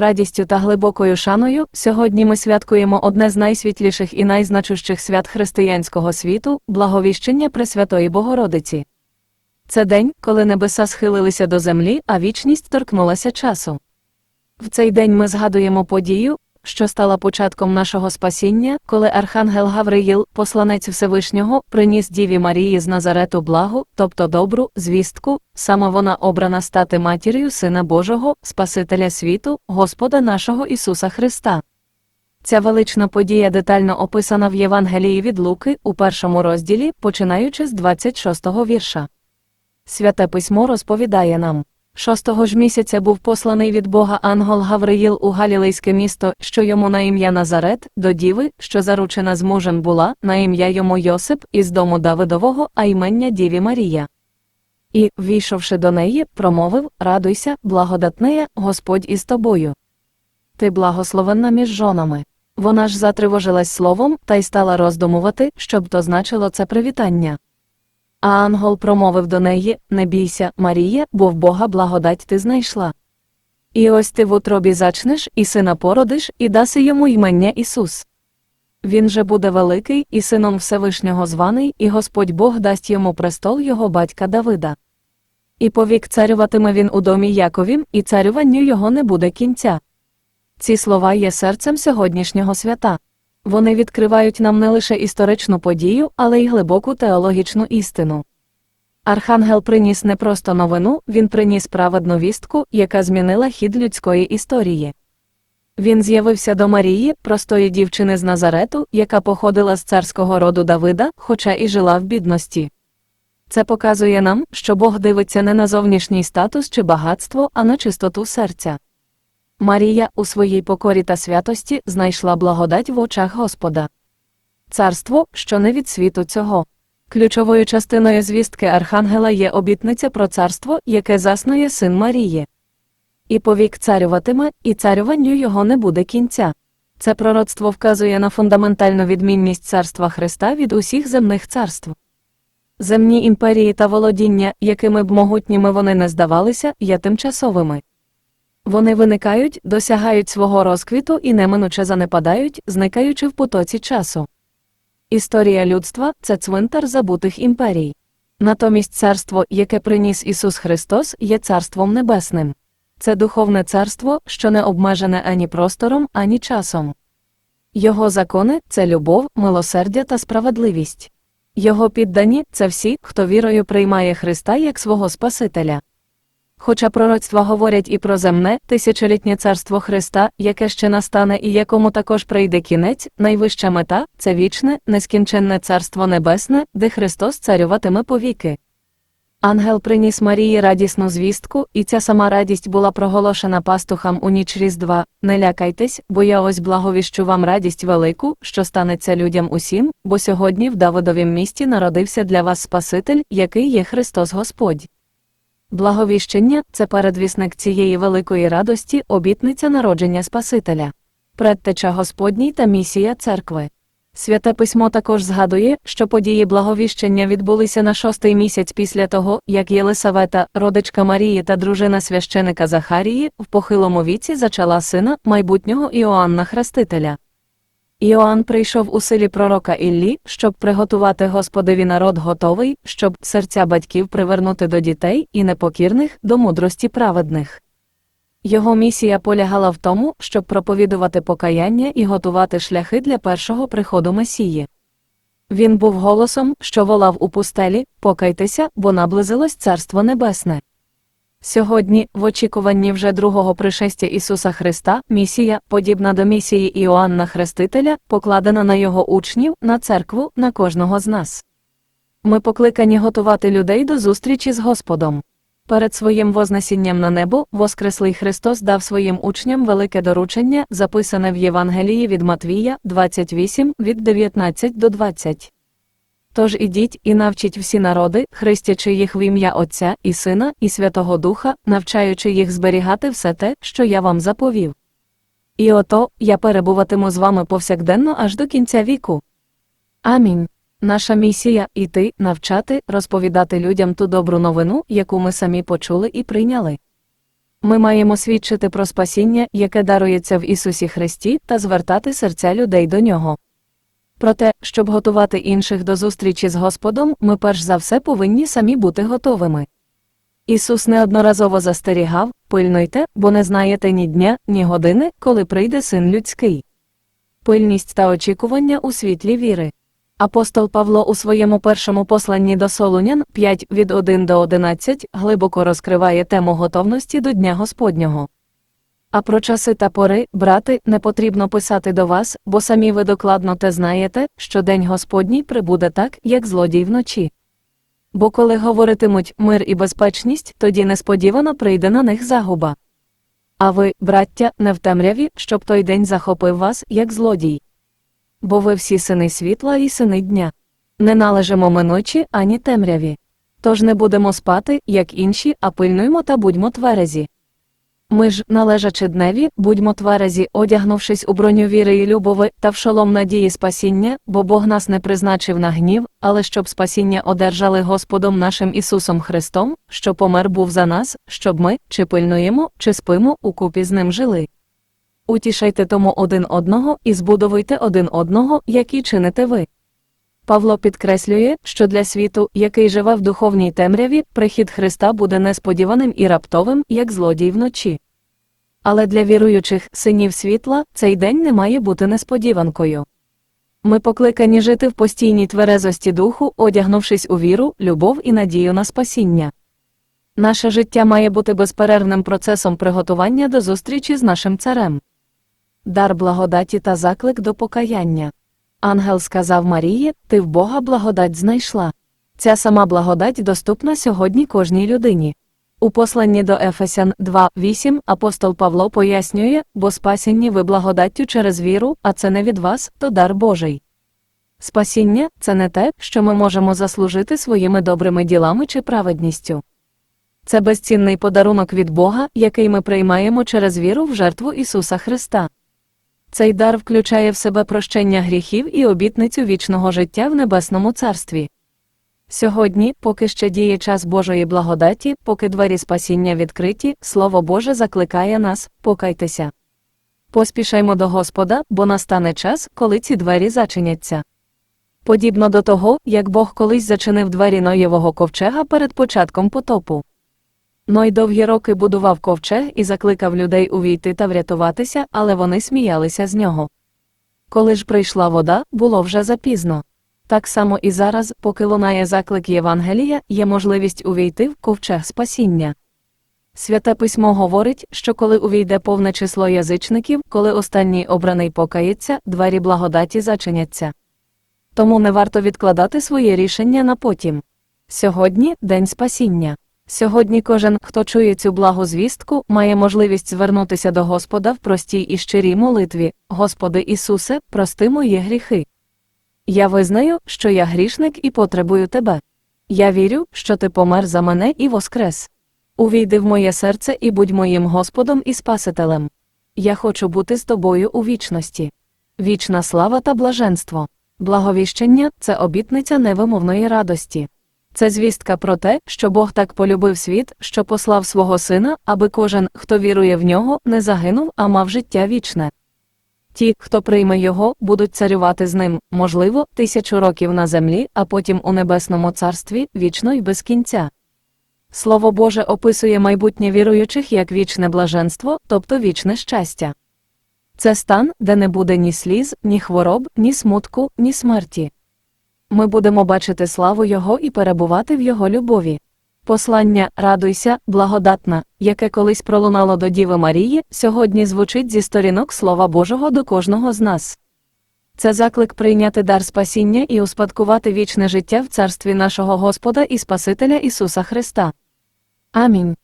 радістю та глибокою шаною сьогодні ми святкуємо одне з найсвітліших і найзначущих свят християнського світу благовіщення Пресвятої Богородиці. Це день, коли небеса схилилися до землі, а вічність торкнулася часу. В цей день ми згадуємо подію, що стала початком нашого спасіння, коли архангел Гавриїл, посланець Всевишнього, приніс Діві Марії з Назарету благу, тобто добру, звістку, саме вона обрана стати матір'ю Сина Божого, Спасителя світу, Господа нашого Ісуса Христа. Ця велична подія детально описана в Євангелії від Луки у першому розділі, починаючи з 26-го вірша. Святе письмо розповідає нам. Шостого ж місяця був посланий від Бога ангел Гавриїл у Галілейське місто, що йому на ім'я Назарет, до діви, що заручена з мужем була, на ім'я йому Йосип, із дому Давидового, а імення Діві Марія. І, війшовши до неї, промовив Радуйся, благодатнея, Господь із тобою. Ти благословенна між жонами. Вона ж затривожилась словом та й стала роздумувати, щоб то значило це привітання. А ангел промовив до неї Не бійся, Марія, бо в Бога благодать ти знайшла. І ось ти в утробі зачнеш, і сина породиш, і даси йому ймення Ісус. Він же буде великий і сином Всевишнього званий, і Господь Бог дасть йому престол його батька Давида. І повік царюватиме він у домі Яковім, і царюванню його не буде кінця. Ці слова є серцем сьогоднішнього свята. Вони відкривають нам не лише історичну подію, але й глибоку теологічну істину. Архангел приніс не просто новину, він приніс праведну вістку, яка змінила хід людської історії. Він з'явився до Марії, простої дівчини з Назарету, яка походила з царського роду Давида, хоча і жила в бідності. Це показує нам, що Бог дивиться не на зовнішній статус чи багатство, а на чистоту серця. Марія у своїй покорі та святості знайшла благодать в очах Господа. Царство, що не від світу цього. Ключовою частиною звістки Архангела є обітниця про царство, яке заснує син Марії. І повік царюватиме, і царюванню його не буде кінця. Це пророцтво вказує на фундаментальну відмінність царства Христа від усіх земних царств. Земні імперії та володіння, якими б могутніми вони не здавалися, є тимчасовими. Вони виникають, досягають свого розквіту і неминуче занепадають, зникаючи в потоці часу. Історія людства це цвинтар забутих імперій. Натомість царство, яке приніс Ісус Христос, є царством небесним. Це духовне царство, що не обмежене ані простором, ані часом. Його закони це любов, милосердя та справедливість. Його піддані це всі, хто вірою приймає Христа як свого Спасителя. Хоча пророцтва говорять і про земне, тисячолітнє царство Христа, яке ще настане і якому також прийде кінець, найвища мета це вічне, нескінченне царство небесне, де Христос царюватиме повіки. Ангел приніс Марії радісну звістку, і ця сама радість була проголошена пастухам у ніч Різдва. Не лякайтесь, бо я ось благовіщу вам радість велику, що станеться людям усім, бо сьогодні в Давидовім місті народився для вас Спаситель, який є Христос Господь. Благовіщення це передвісник цієї великої радості, обітниця народження Спасителя, предтеча Господній та місія церкви. Святе письмо також згадує, що події благовіщення відбулися на шостий місяць після того, як Єлисавета, родичка Марії та дружина священика Захарії, в похилому віці зачала сина майбутнього Іоанна Хрестителя. Іоанн прийшов у силі пророка Іллі, щоб приготувати Господеві народ готовий, щоб серця батьків привернути до дітей і непокірних до мудрості праведних. Його місія полягала в тому, щоб проповідувати покаяння і готувати шляхи для першого приходу Месії. Він був голосом, що волав у пустелі Покайтеся, бо наблизилось Царство Небесне. Сьогодні, в очікуванні вже другого пришестя Ісуса Христа, місія, подібна до місії Іоанна Хрестителя, покладена на його учнів, на церкву, на кожного з нас. Ми покликані готувати людей до зустрічі з Господом. Перед своїм вознесінням на небо Воскреслий Христос дав своїм учням велике доручення, записане в Євангелії від Матвія 28 від 19 до 20. Тож ідіть і навчіть всі народи, хрестячи їх в ім'я Отця і Сина, і Святого Духа, навчаючи їх зберігати все те, що я вам заповів. І ото я перебуватиму з вами повсякденно аж до кінця віку. Амінь. Наша місія іти, навчати, розповідати людям ту добру новину, яку ми самі почули і прийняли. Ми маємо свідчити про спасіння, яке дарується в Ісусі Христі, та звертати серця людей до Нього. Проте, щоб готувати інших до зустрічі з Господом, ми перш за все повинні самі бути готовими. Ісус неодноразово застерігав пильнуйте, бо не знаєте ні дня, ні години, коли прийде син людський. Пильність та очікування у світлі віри. Апостол Павло у своєму першому посланні до Солунян 5 від 1 до 11 глибоко розкриває тему готовності до Дня Господнього. А про часи та пори, брати, не потрібно писати до вас, бо самі ви докладно те знаєте, що День Господній прибуде так, як злодій вночі. Бо коли говоритимуть мир і безпечність, тоді несподівано прийде на них загуба. А ви, браття, не в темряві, щоб той день захопив вас, як злодій. Бо ви всі сини світла і сини дня. Не належимо ми ночі ані темряві. Тож не будемо спати, як інші, а пильнуймо та будьмо тверезі. Ми ж, належачи дневі, будьмо тверезі, одягнувшись у броню віри і любови та в шолом надії спасіння, бо Бог нас не призначив на гнів, але щоб спасіння одержали Господом нашим Ісусом Христом, що помер був за нас, щоб ми, чи пильнуємо, чи спимо, укупі з ним жили. Утішайте тому один одного і збудовуйте один одного, які чините ви. Павло підкреслює, що для світу, який живе в духовній темряві, прихід Христа буде несподіваним і раптовим, як злодій вночі. Але для віруючих синів світла цей день не має бути несподіванкою. Ми покликані жити в постійній тверезості духу, одягнувшись у віру, любов і надію на спасіння. Наше життя має бути безперервним процесом приготування до зустрічі з нашим царем. Дар благодаті та заклик до покаяння. Ангел сказав Марії, ти в Бога благодать знайшла. Ця сама благодать доступна сьогодні кожній людині. У посланні до Ефесян 2.8 апостол Павло пояснює, бо спасінні ви благодаттю через віру, а це не від вас, то дар Божий. Спасіння це не те, що ми можемо заслужити своїми добрими ділами чи праведністю. Це безцінний подарунок від Бога, який ми приймаємо через віру в жертву Ісуса Христа. Цей дар включає в себе прощення гріхів і обітницю вічного життя в Небесному Царстві. Сьогодні, поки ще діє час Божої благодаті, поки двері спасіння відкриті, Слово Боже закликає нас покайтеся. Поспішаймо до Господа, бо настане час, коли ці двері зачиняться. Подібно до того, як Бог колись зачинив двері Ноєвого ковчега перед початком потопу. Ной довгі роки будував ковчег і закликав людей увійти та врятуватися, але вони сміялися з нього. Коли ж прийшла вода, було вже запізно. Так само і зараз, поки лунає заклик Євангелія, є можливість увійти в ковчег спасіння. Святе письмо говорить, що коли увійде повне число язичників, коли останній обраний покається, двері благодаті зачиняться. Тому не варто відкладати своє рішення на потім. Сьогодні день спасіння. Сьогодні кожен, хто чує цю благу звістку, має можливість звернутися до Господа в простій і щирій молитві Господи Ісусе, прости мої гріхи. Я визнаю, що я грішник і потребую Тебе. Я вірю, що Ти помер за мене і воскрес. Увійди в моє серце і будь моїм Господом і Спасителем. Я хочу бути з тобою у вічності. Вічна слава та блаженство. Благовіщення це обітниця невимовної радості. Це звістка про те, що Бог так полюбив світ, що послав свого сина, аби кожен, хто вірує в нього, не загинув, а мав життя вічне. Ті, хто прийме його, будуть царювати з ним, можливо, тисячу років на землі, а потім у небесному царстві вічно й без кінця. Слово Боже описує майбутнє віруючих як вічне блаженство, тобто вічне щастя. Це стан, де не буде ні сліз, ні хвороб, ні смутку, ні смерті. Ми будемо бачити славу Його і перебувати в Його любові. Послання Радуйся, благодатна, яке колись пролунало до Діви Марії, сьогодні звучить зі сторінок Слова Божого до кожного з нас. Це заклик прийняти дар спасіння і успадкувати вічне життя в царстві нашого Господа і Спасителя Ісуса Христа. Амінь.